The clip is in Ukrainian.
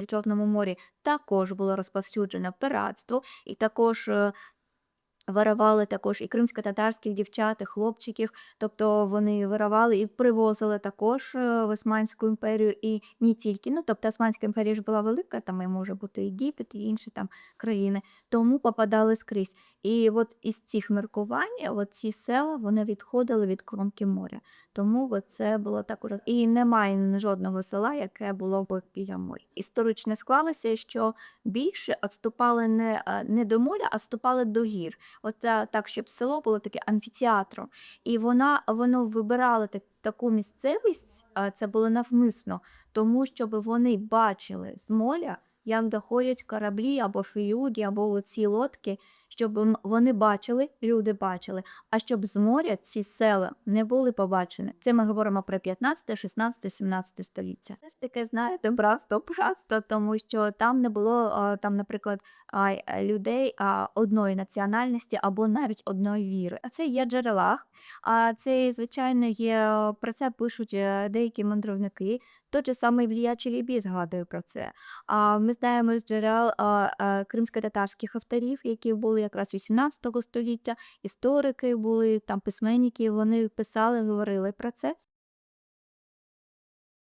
в Чорному морі. Також було розповсюджено пиратство, і також е, виривали також і кримсько-татарських дівчат, і хлопчиків. Тобто вони виривали і привозили також е, в Османську імперію, і не тільки. Ну, тобто Османська імперія ж була велика, там і може бути Єгипет і інші там країни, тому попадали скрізь. І от із цих міркувань, от ці села вони відходили від кромки моря. Тому це було також. І немає жодного села, яке було б біля моря. Історично склалося, що більше відступали не, не до моря, а відступали до гір. От е, так, щоб село було таке амфітеатром. І вона, воно вибирала так, таку місцевість, це було навмисно, тому щоб вони бачили з моря, як доходять кораблі або філюги, або ці лодки, щоб вони бачили, люди бачили, а щоб з моря ці села не були побачені. Це ми говоримо про 15, 16, 17 століття. Це ж таке, знаєте, братство, братство, тому що там не було, там, наприклад, людей одної національності або навіть одної віри. А це є джерелах. А це, звичайно, є про це пишуть е, деякі мандрівники. Той же самий Ілля Челібій згадує про це. А ми знаємо з джерел кримсько-татарських авторів, які були якраз 18 століття. Історики були там письменники. Вони писали, говорили про це.